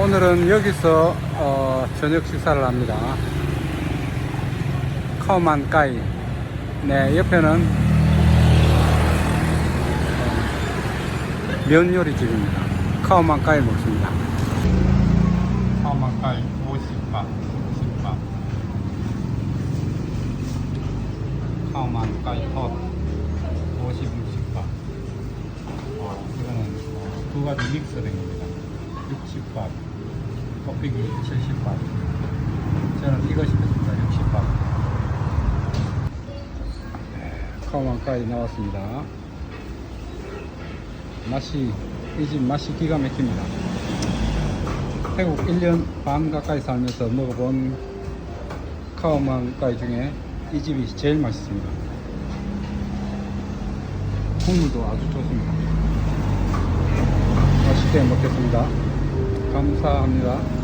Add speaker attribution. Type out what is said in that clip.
Speaker 1: 오늘은 여기서 어, 저녁 식사를 합니다. 카오만 까이. 네, 옆에는 어, 면 요리집입니다. 카오만 까이 먹습니다. 카오만 까이 50바, 50바. 카오만 까이 톳 50, 60바. 어, 이거는 어, 두 가지 믹스된 겁니다. 60밥, 껍데기 70밥. 저는 이거 시켰습니다. 60밥. 카오만까지 나왔습니다. 맛이, 이 집 맛이 기가 막힙니다. 태국 1년 반 가까이 살면서 먹어본 카오만까이 중에 이 집이 제일 맛있습니다. 국물도 아주 좋습니다. 맛있게 먹겠습니다. 감사합니다.